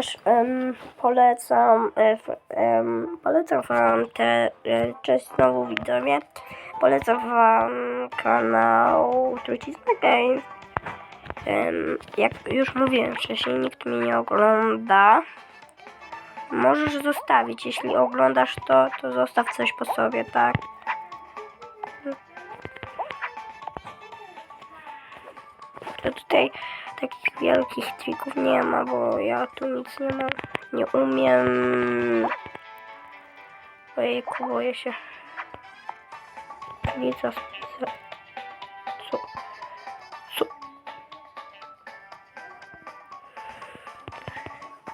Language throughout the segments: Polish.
Też em, polecam, em, polecam wam te, e, cześć znowu widzowie, polecam wam kanał Trucizna Games. Em, jak już mówiłem wcześniej, nikt mnie nie ogląda. Możesz zostawić, jeśli oglądasz to, to zostaw coś po sobie, tak? To tutaj takich wielkich trików nie ma, bo ja tu nic nie mam. Nie umiem. Ojejku, boję się. Spisa. Co? Co?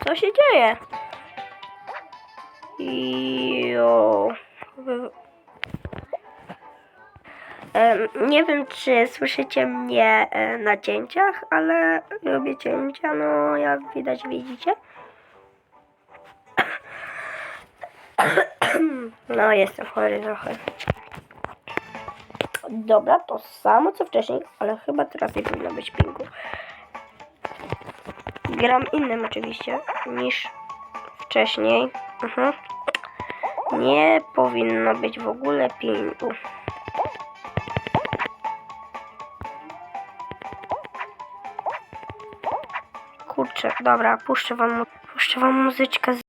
Co się dzieje? Jo. Nie wiem, czy słyszycie mnie e, na cięciach, ale lubię cięcia, no jak widać widzicie. No, jestem chory trochę. Dobra, to samo co wcześniej, ale chyba teraz nie powinno być pingu. Gram innym oczywiście niż wcześniej. Mhm. Nie powinno być w ogóle pingu. Dobra, puszczę wam, puszczę wam muzyczkę. z-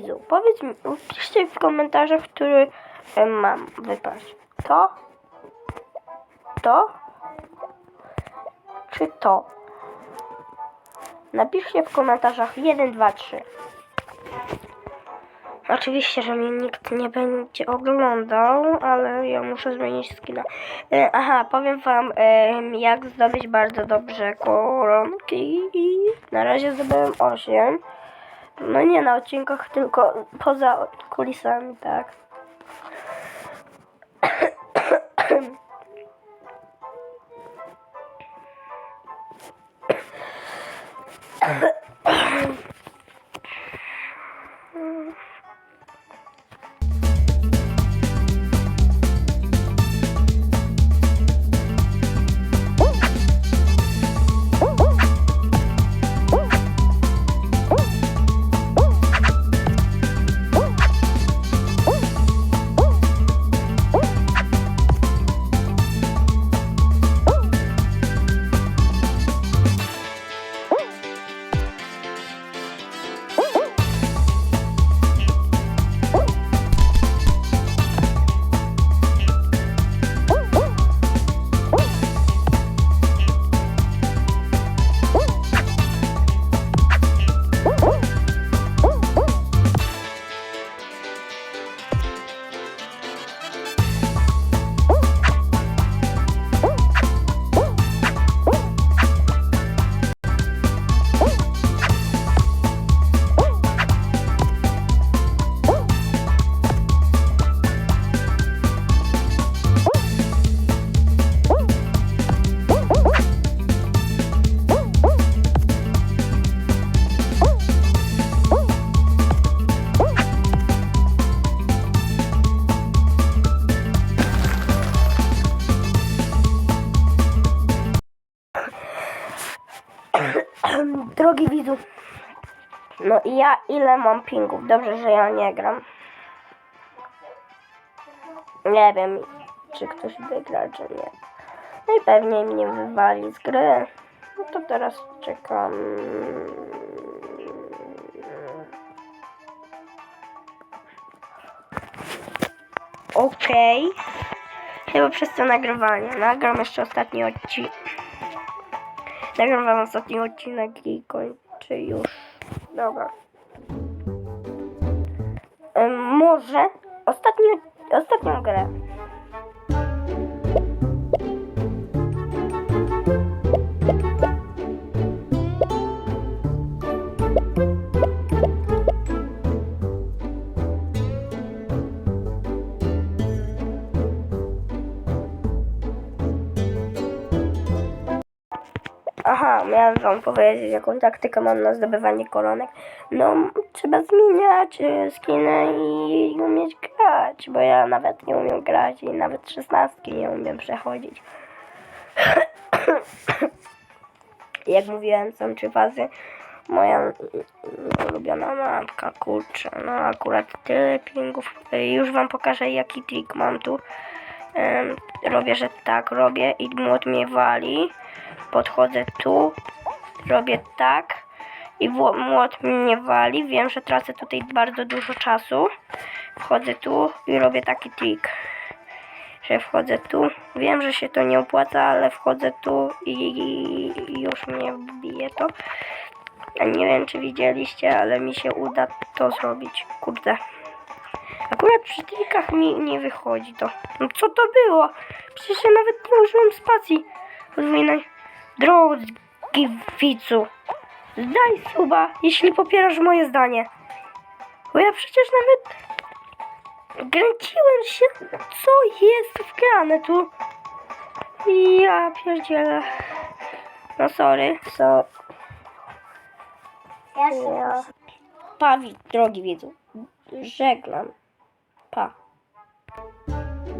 widzu, powiedz mi, piszcie w komentarzach, który e, mam wypaść. To? To? Czy to? Napiszcie w komentarzach 1, 2, 3. Oczywiście, że mnie nikt nie będzie oglądał, ale ja muszę zmienić skina. E, aha, powiem wam, em, jak zdobyć bardzo dobrze koronki. Na razie zdobyłem 8. No nie na odcinkach, tylko poza kulisami, tak. Drogi widzu, no i ja ile mam pingów? Dobrze, że ja nie gram. Nie wiem, czy ktoś wygra, czy nie. No i pewnie mnie wywali z gry. No to teraz czekam. Okej. Chyba przez to nagrywanie. Nagram jeszcze ostatni odcinek. Nagram wam ostatni odcinek i kończę już. Dobra. Może ostatni, ostatnią grę. Aha, miałem wam powiedzieć, jaką taktykę mam na zdobywanie koronek. No, trzeba zmieniać e, skiny i umieć grać, bo ja nawet nie umiem grać i nawet szesnastki nie umiem przechodzić. Jak mówiłem, są trzy fazy. Moja ulubiona mapka, kurczę, no akurat tyle pingów. E, Już wam pokażę, jaki trik mam tu. Robię, że tak robię i młot mnie wali. Podchodzę tu, robię tak i młot mnie wali. Wiem, że tracę tutaj bardzo dużo czasu. Wchodzę tu i robię taki trik, że wchodzę tu. Wiem, że się to nie opłaca, ale wchodzę tu i, już mnie bije to. Nie wiem, czy widzieliście, ale mi się uda to zrobić. Kurde. Akurat przy trikach mi nie wychodzi to. No co to było? Przecież ja nawet nie użyłem spacji podwójnej. Drogi widzu, zdaj suba, jeśli popierasz moje zdanie. Bo ja przecież nawet kręciłem się, co jest wgrane tu. Ja pierdzielę. No sorry, so... Ja się drogi widzu. Żegnam. Pa.